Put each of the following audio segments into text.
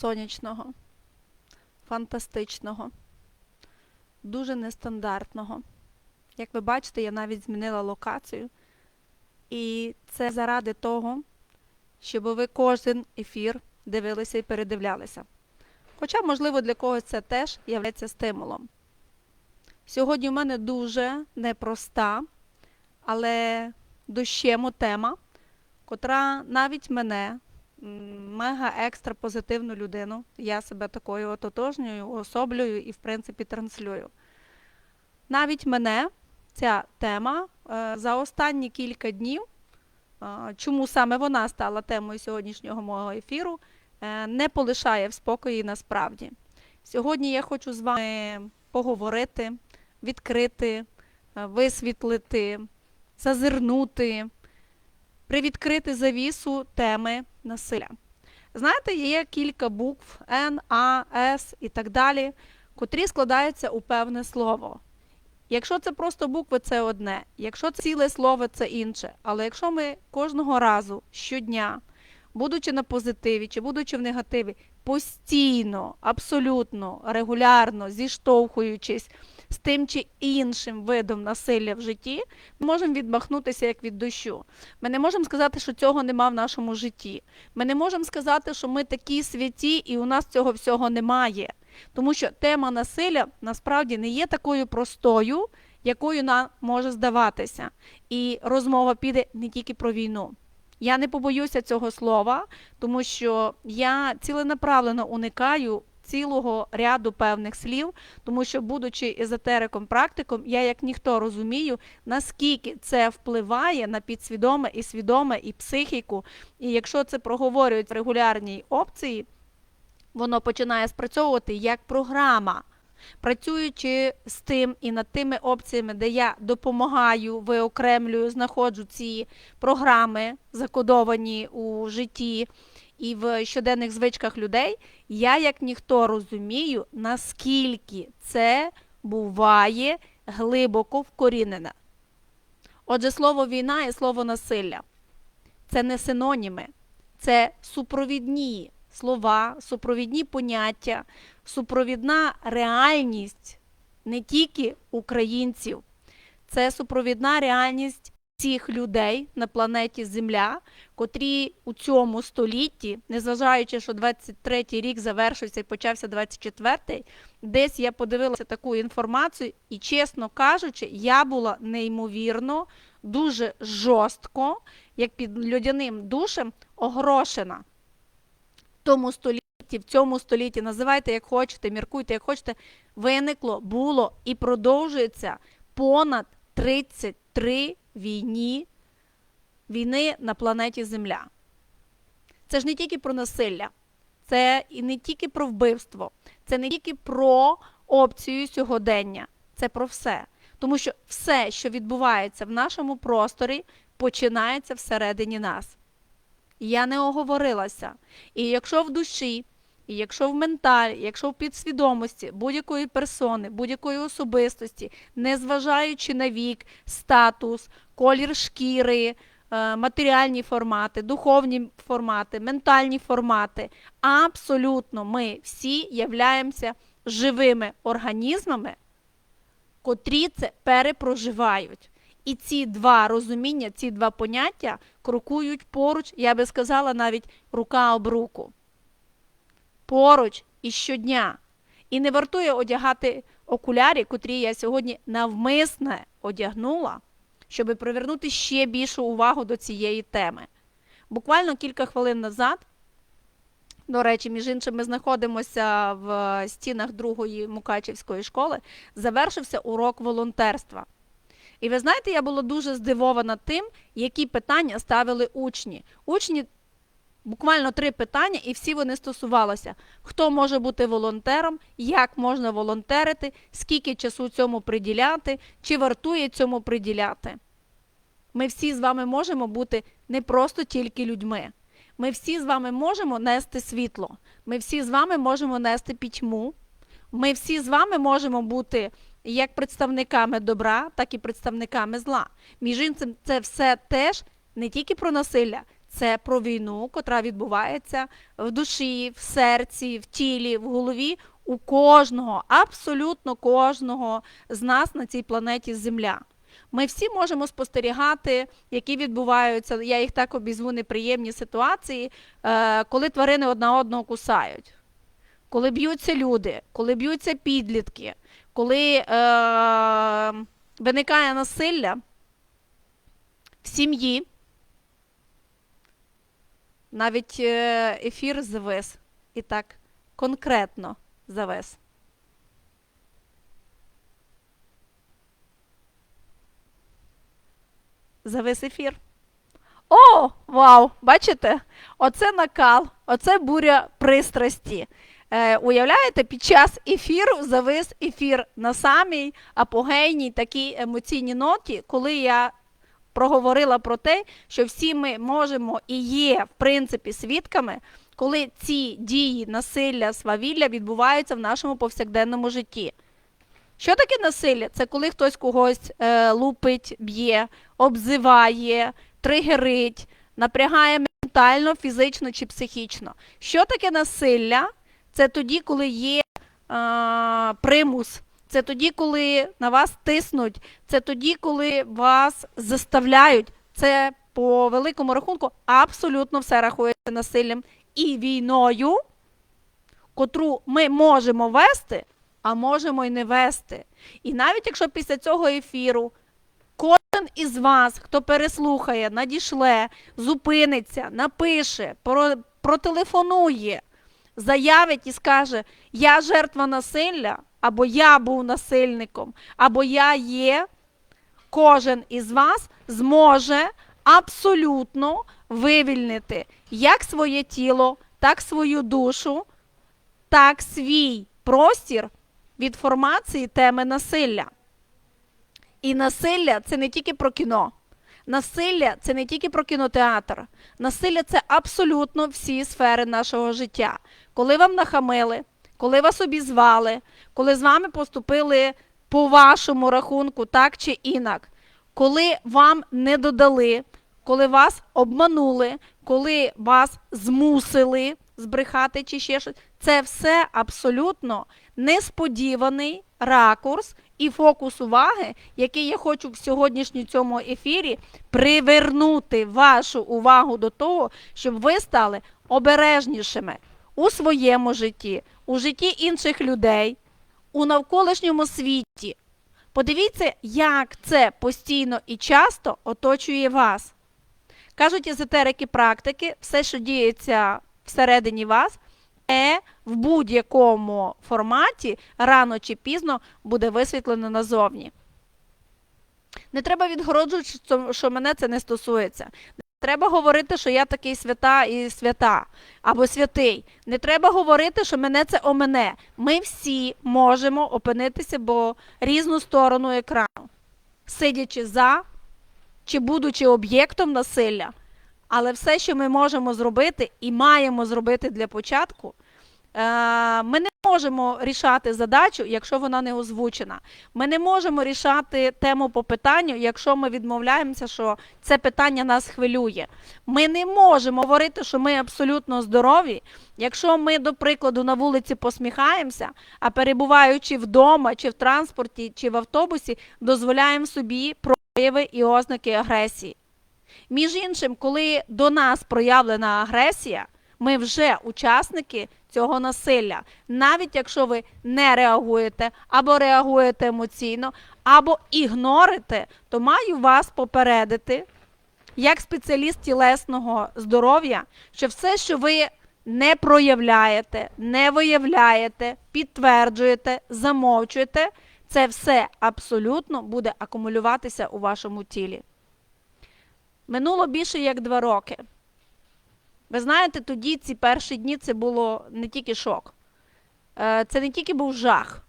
сонячного, фантастичного, дуже нестандартного. Як ви бачите, я навіть змінила локацію. І це заради того, щоб ви кожен ефір дивилися і передивлялися. Хоча, можливо, для когось це теж є стимулом. Сьогодні у мене дуже непроста, але дощему тема, котра навіть мене, мега екстра позитивну людину, я себе такою ототожнюю, уособлюю і, в принципі, транслюю. Навіть мене ця тема е, за останні кілька днів, е, чому саме вона стала темою сьогоднішнього мого ефіру, е, не полишає в спокої насправді. Сьогодні я хочу з вами поговорити, відкрити, висвітлити, зазирнути, привідкрити завісу теми насилля. Знаєте, є кілька букв Н, А, С і так далі, котрі складаються у певне слово. Якщо це просто букви, це одне. Якщо це ціле слово, це інше. Але якщо ми кожного разу, щодня, будучи на позитиві чи будучи в негативі, постійно, абсолютно, регулярно зіштовхуючись з тим чи іншим видом насилля в житті, ми можемо відмахнутися як від дощу. Ми не можемо сказати, що цього нема в нашому житті. Ми не можемо сказати, що ми такі святі і у нас цього всього немає. Тому що тема насилля насправді не є такою простою, якою нам може здаватися. І розмова піде не тільки про війну. Я не побоюся цього слова, тому що я ціленаправлено уникаю цілого ряду певних слів, тому що, будучи езотериком-практиком, я як ніхто розумію, наскільки це впливає на підсвідоме і свідоме, і психіку. І якщо це проговорюють в регулярній опції, воно починає спрацьовувати як програма. Працюючи з тим і над тими опціями, де я допомагаю, виокремлюю, знаходжу ці програми, закодовані у житті і в щоденних звичках людей, я як ніхто розумію, наскільки це буває глибоко вкорінене. Отже, слово війна і слово насилля це не синоніми, це супровідні слова, супровідні поняття, супровідна реальність не тільки українців, це супровідна реальність всіх людей на планеті Земля, котрі у цьому столітті, незважаючи, що 23-й рік завершився і почався 24-й, десь я подивилася таку інформацію, і, чесно кажучи, я була неймовірно, дуже жорстко, як під людяним душем, огрошена. Тому столітті, в цьому столітті, називайте як хочете, міркуйте, як хочете, виникло, було і продовжується понад 33 війні, війни на планеті Земля. Це ж не тільки про насилля, це і не тільки про вбивство, це не тільки про опцію сьогодення, це про все. Тому що все, що відбувається в нашому просторі, починається всередині нас. Я не оговорилася. І якщо в душі, і якщо в менталі, якщо в підсвідомості будь-якої персони, будь-якої особистості, незважаючи на вік, статус, колір шкіри, е, матеріальні формати, духовні формати, ментальні формати, абсолютно ми всі являємося живими організмами, котрі це перепроживають. І ці два розуміння, ці два поняття крокують поруч, я би сказала, навіть рука об руку. Поруч і щодня. І не вартує одягати окулярі, котрі я сьогодні навмисне одягнула, щоб привернути ще більшу увагу до цієї теми. Буквально кілька хвилин назад, до речі, між іншим, ми знаходимося в стінах другої Мукачівської школи, завершився урок волонтерства. І ви знаєте, я була дуже здивована тим, які питання ставили учні. Учні буквально три питання, і всі вони стосувалися, хто може бути волонтером, як можна волонтерити, скільки часу цьому приділяти, чи вартує цьому приділяти. Ми всі з вами можемо бути не просто тільки людьми. Ми всі з вами можемо нести світло. Ми всі з вами можемо нести пітьму. Ми всі з вами можемо бути як представниками добра, так і представниками зла. Між іншим, це все теж не тільки про насилля, Це про війну, котра відбувається в душі, в серці, в тілі, в голові у кожного, абсолютно кожного з нас на цій планеті Земля. Ми всі можемо спостерігати, які відбуваються, я їх так обізву неприємні ситуації, е, коли тварини одна одного кусають, коли б'ються люди, коли б'ються підлітки, коли е, виникає насилля в сім'ї. Навіть е, ефір завис і так конкретно завис. Завис ефір. О, вау! Бачите? Оце накал, оце буря пристрасті. Е, уявляєте, під час ефіру завис ефір на самій апогейній такій емоційній ноті, коли я проговорила про те, що всі ми можемо і є, в принципі, свідками, коли ці дії насилля, свавілля відбуваються в нашому повсякденному житті. Що таке насилля? Це коли хтось когось е, лупить, б'є, обзиває, тригерить, напрягає ментально, фізично чи психічно. Що таке насилля? Це тоді, коли є е, примус, це тоді, коли на вас тиснуть, це тоді, коли вас заставляють. Це по великому рахунку абсолютно все рахується насиллям і війною, котру ми можемо вести, а можемо і не вести. І навіть якщо після цього ефіру кожен із вас, хто переслухає, надішле, зупиниться, напише, протелефонує, заявить і скаже: Я жертва насилля, або я був насильником, або я є, кожен із вас зможе абсолютно вивільнити як своє тіло, так свою душу, так свій простір від формації теми насилля. І насилля це не тільки про кіно. Насилля це не тільки про кінотеатр. Насилля це абсолютно всі сфери нашого життя. Коли вам нахамили, коли вас обізвали, коли з вами поступили по вашому рахунку, так чи інак, коли вам не додали, коли вас обманули, коли вас змусили збрехати чи ще щось, це все абсолютно несподіваний ракурс і фокус уваги, який я хочу в сьогоднішньому цьому ефірі привернути вашу увагу до того, щоб ви стали обережнішими у своєму житті, у житті інших людей, у навколишньому світі. Подивіться, як це постійно і часто оточує вас. Кажуть езотерики практики, все, що діється всередині вас, е в будь-якому форматі рано чи пізно буде висвітлено назовні. Не треба відгороджувати, що мене це не стосується. Треба говорити, що я такий свята і свята або святий. Не треба говорити, що мене це о мене. Ми всі можемо опинитися бо різну сторону екрану, сидячи за чи будучи об'єктом насилля. Але все, що ми можемо зробити і маємо зробити для початку, ми не можемо рішати задачу, якщо вона не озвучена. Ми не можемо рішати тему по питанню, якщо ми відмовляємося, що це питання нас хвилює. Ми не можемо говорити, що ми абсолютно здорові, якщо ми, до прикладу, на вулиці посміхаємося, а перебуваючи вдома, чи в транспорті, чи в автобусі, дозволяємо собі прояви і ознаки агресії. Між іншим, коли до нас проявлена агресія, ми вже учасники цього насилля. Навіть якщо ви не реагуєте або реагуєте емоційно, або ігнорите, то маю вас попередити, як спеціаліст тілесного здоров'я, що все, що ви не проявляєте, не виявляєте, підтверджуєте, замовчуєте, це все абсолютно буде акумулюватися у вашому тілі. Минуло більше як два роки. Ви знаєте, тоді ці перші дні це було не тільки шок, Е, це не тільки був жах,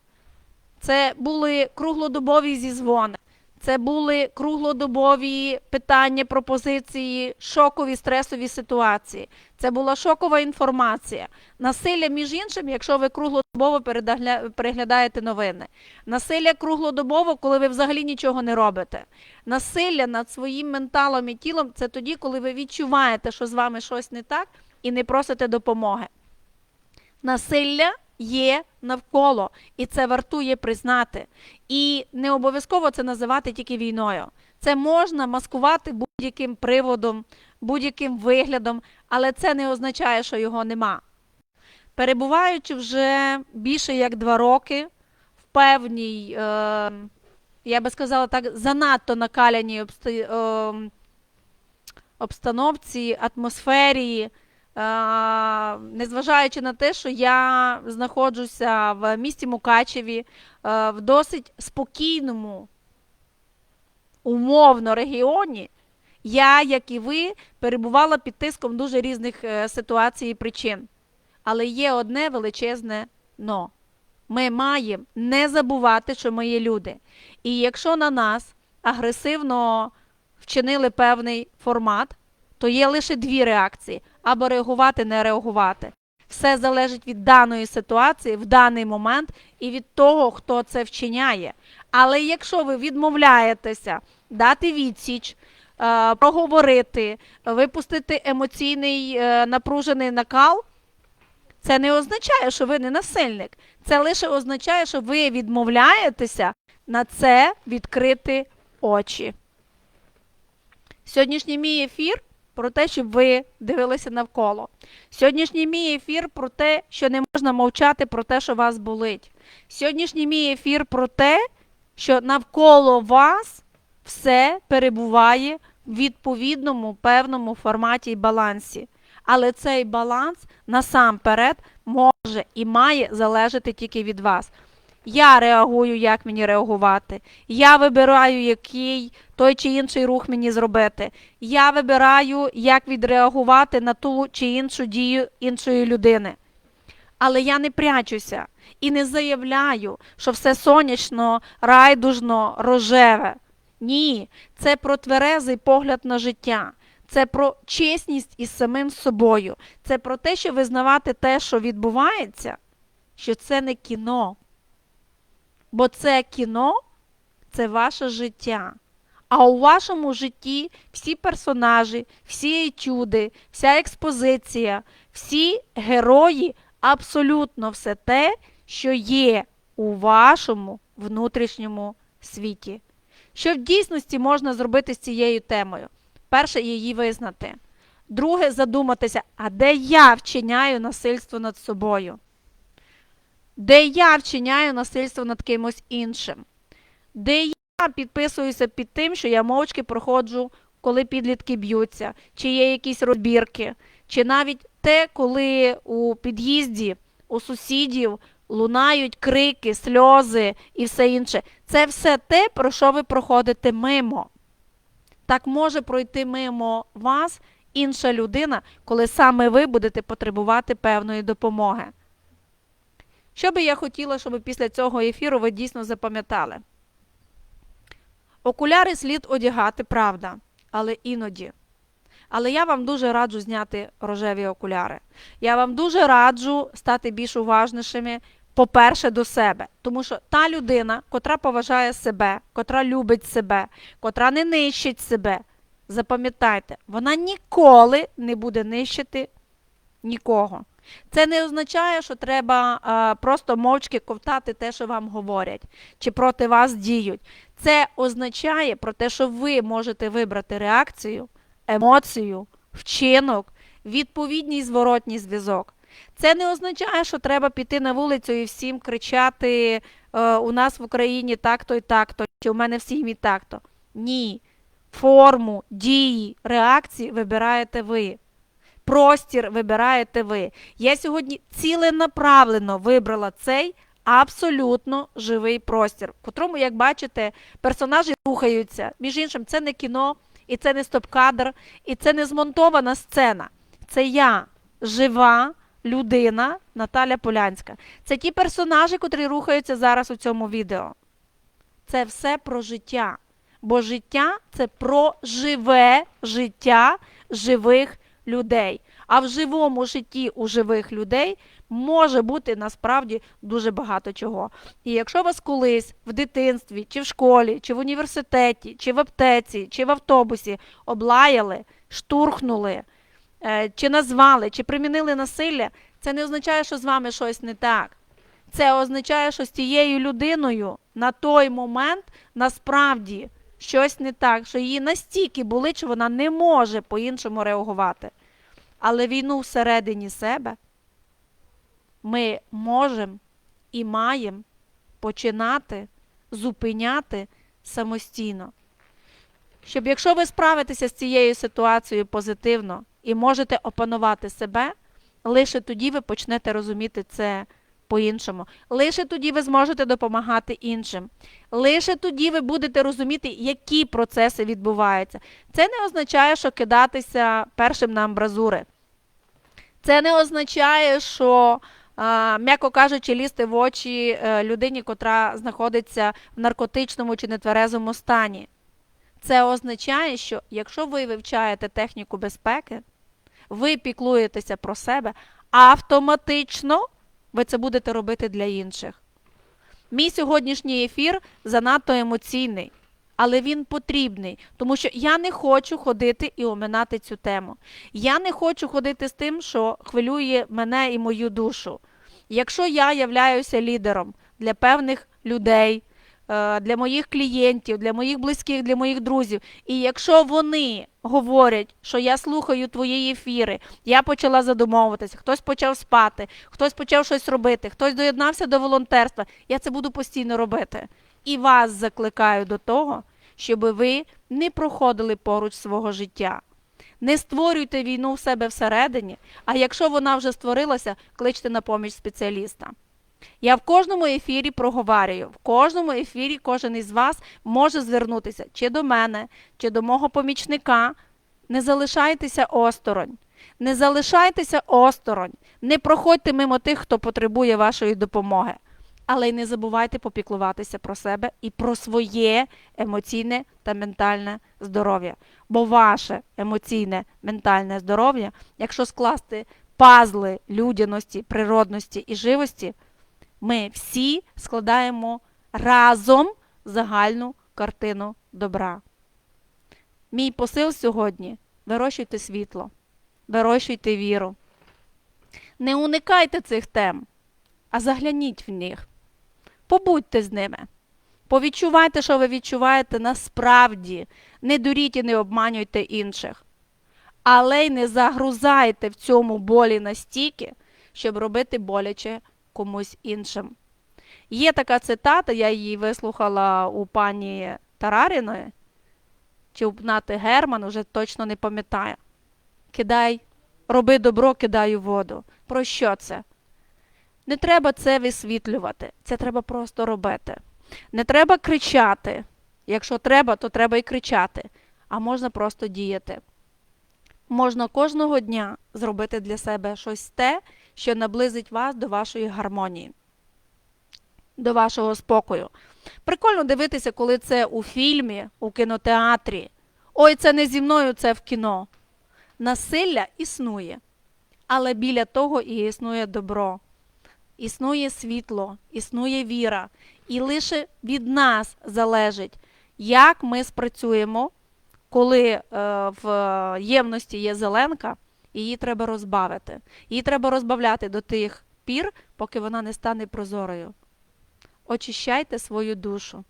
це були круглодобові зізвони, це були круглодобові питання, пропозиції, шокові стресові ситуації. Це була шокова інформація. Насилля, між іншим, якщо ви круглодобово переглядаєте новини. Насилля круглодобово, коли ви взагалі нічого не робите. Насилля над своїм менталом і тілом це тоді, коли ви відчуваєте, що з вами щось не так, і не просите допомоги. Насилля є навколо, і це вартує признати. І не обов'язково це називати тільки війною. Це можна маскувати будь-яким приводом, будь-яким виглядом, але це не означає, що його нема. Перебуваючи вже більше як два роки в певній, е, я би сказала так, занадто накаляній обсти- е, обстановці, атмосфері, е, незважаючи на те, що я знаходжуся в місті Мукачеві, е, в досить спокійному, умовно регіоні, я, як і ви, перебувала під тиском дуже різних е, ситуацій і причин. Але є одне величезне но. Ми маємо не забувати, що ми є люди. І якщо на нас агресивно вчинили певний формат, то є лише дві реакції: або реагувати, не реагувати. Все залежить від даної ситуації в даний момент і від того, хто це вчиняє. Але якщо ви відмовляєтеся дати відсіч, проговорити, випустити емоційний е, напружений накал, це не означає, що ви не насильник. Це лише означає, що ви відмовляєтеся на це відкрити очі. Сьогоднішній мій ефір про те, щоб ви дивилися навколо. Сьогоднішній мій ефір про те, що не можна мовчати про те, що вас болить. Сьогоднішній мій ефір про те, що навколо вас все перебуває відповідному певному форматі і балансі. Але цей баланс насамперед може і має залежати тільки від вас. Я реагую, як мені реагувати. Я вибираю, який той чи інший рух мені зробити. Я вибираю, як відреагувати на ту чи іншу дію іншої людини. Але я не прячуся і не заявляю, що все сонячно, райдужно, рожеве. Ні, це про тверезий погляд на життя. Це про чесність із самим собою. Це про те, що визнавати те, що відбувається, що це не кіно. Бо це кіно це ваше життя. А у вашому житті всі персонажі, всі етюди, вся експозиція, всі герої, абсолютно все те, що є у вашому внутрішньому світі. Що в дійсності можна зробити з цією темою? Перше, її визнати. Друге, задуматися, а де я вчиняю насильство над собою? Де я вчиняю насильство над кимось іншим? Де я підписуюся під тим, що я мовчки проходжу, коли підлітки б'ються, чи є якісь розбірки, чи навіть те, коли у під'їзді у сусідів лунають крики, сльози і все інше. Це все те, про що ви проходите мимо. Так може пройти мимо вас інша людина, коли саме ви будете потребувати певної допомоги. Що би я хотіла, щоб після цього ефіру ви дійсно запам'ятали? Окуляри слід одягати, правда, але іноді. Але я вам дуже раджу зняти рожеві окуляри. Я вам дуже раджу стати більш уважнішими, по-перше, до себе. Тому що та людина, котра поважає себе, котра любить себе, котра не нищить себе, запам'ятайте, вона ніколи не буде нищити нікого. Це не означає, що треба а, просто мовчки ковтати те, що вам говорять, чи проти вас діють. Це означає про те, що ви можете вибрати реакцію, емоцію, вчинок, відповідний зворотній зв'язок. Це не означає, що треба піти на вулицю і всім кричати е, у нас в Україні так-то і так-то, чи у мене в сім'ї так-то. Ні. Форму, дії, реакції вибираєте ви. Простір вибираєте ви. Я сьогодні ціленаправлено вибрала цей абсолютно живий простір, в котрому, як бачите, персонажі рухаються. Між іншим, це не кіно, і це не стоп-кадр, і це не змонтована сцена. Це я, жива людина Наталя Полянська. Це ті персонажі, котрі рухаються зараз у цьому відео. Це все про життя. Бо життя це про живе життя живих людей. А в живому житті у живих людей може бути насправді дуже багато чого. І якщо вас колись в дитинстві, чи в школі, чи в університеті, чи в аптеці, чи в автобусі облаяли, штурхнули, чи назвали, чи примінили насилля, це не означає, що з вами щось не так. Це означає, що з тією людиною на той момент насправді щось не так, що її настільки болить, що вона не може по-іншому реагувати. Але війну всередині себе ми можемо і маємо починати зупиняти самостійно. Щоб якщо ви справитеся з цією ситуацією позитивно і можете опанувати себе, лише тоді ви почнете розуміти це по-іншому. Лише тоді ви зможете допомагати іншим. Лише тоді ви будете розуміти, які процеси відбуваються. Це не означає, що кидатися першим на амбразури. Це не означає, що, м'яко кажучи, лізти в очі е, людині, котра знаходиться в наркотичному чи нетверезому стані. Це означає, що якщо ви вивчаєте техніку безпеки, ви піклуєтеся про себе, автоматично ви це будете робити для інших. Мій сьогоднішній ефір занадто емоційний, але він потрібний, тому що я не хочу ходити і оминати цю тему. Я не хочу ходити з тим, що хвилює мене і мою душу. Якщо я являюся лідером для певних людей, для моїх клієнтів, для моїх близьких, для моїх друзів, і якщо вони говорять, що я слухаю твої ефіри, я почала задумовуватися, хтось почав спати, хтось почав щось робити, хтось доєднався до волонтерства, я це буду постійно робити. І вас закликаю до того, щоб ви не проходили поруч свого життя. Не створюйте війну в себе всередині, а якщо вона вже створилася, кличте на поміч спеціаліста. Я в кожному ефірі проговарюю, в кожному ефірі кожен із вас може звернутися чи до мене, чи до мого помічника. Не залишайтеся осторонь. Не залишайтеся осторонь. Не проходьте мимо тих, хто потребує вашої допомоги. Але й не забувайте попіклуватися про себе і про своє емоційне та ментальне здоров'я. Бо ваше емоційне ментальне здоров'я, якщо скласти пазли людяності, природності і живості, ми всі складаємо разом загальну картину добра. Мій посил сьогодні вирощуйте світло, вирощуйте віру. Не уникайте цих тем, а загляніть в них. Побудьте з ними. Повідчувайте, що ви відчуваєте насправді. Не дуріть і не обманюйте інших. Але й не загрузайте в цьому болі настільки, щоб робити боляче комусь іншим. Є така цитата, я її вислухала у пані Тараріної, чи у Нати Герман, уже точно не пам'ятаю. Кидай, роби добро, кидай воду. Про що це? Не треба це висвітлювати, це треба просто робити. Не треба кричати. Якщо треба, то треба і кричати, а можна просто діяти. Можна кожного дня зробити для себе щось те, що наблизить вас до вашої гармонії, до вашого спокою. Прикольно дивитися, коли це у фільмі, у кінотеатрі. Ой, це не зі мною, це в кіно. Насилля існує, але біля того і існує добро, існує світло, існує віра. І лише від нас залежить, як ми спрацюємо, коли е, в ємності є зеленка, її треба розбавити. Її треба розбавляти до тих пір, поки вона не стане прозорою. Очищайте свою душу,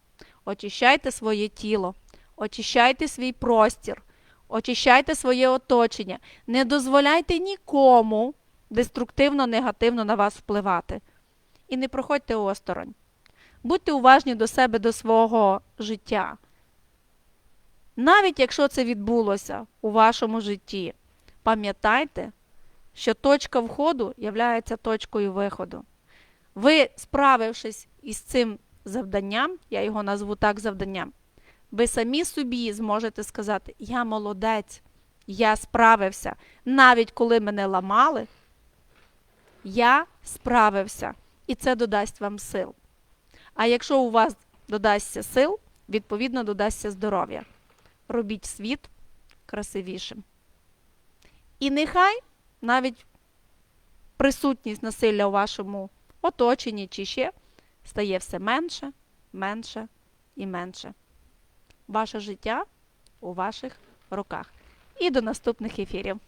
очищайте своє тіло, очищайте свій простір, очищайте своє оточення. Не дозволяйте нікому деструктивно, негативно на вас впливати. І не проходьте осторонь. Будьте уважні до себе, до свого життя. Навіть якщо це відбулося у вашому житті, пам'ятайте, що точка входу є точкою виходу. Ви, справившись із цим завданням, я його назву так завданням, ви самі собі зможете сказати, я молодець, я справився. Навіть коли мене ламали, я справився. І це додасть вам сил. А якщо у вас додасться сил, відповідно додасться здоров'я. Робіть світ красивішим. І нехай навіть присутність насилля у вашому оточенні чи ще стає все менше, менше і менше. Ваше життя у ваших руках. І до наступних ефірів.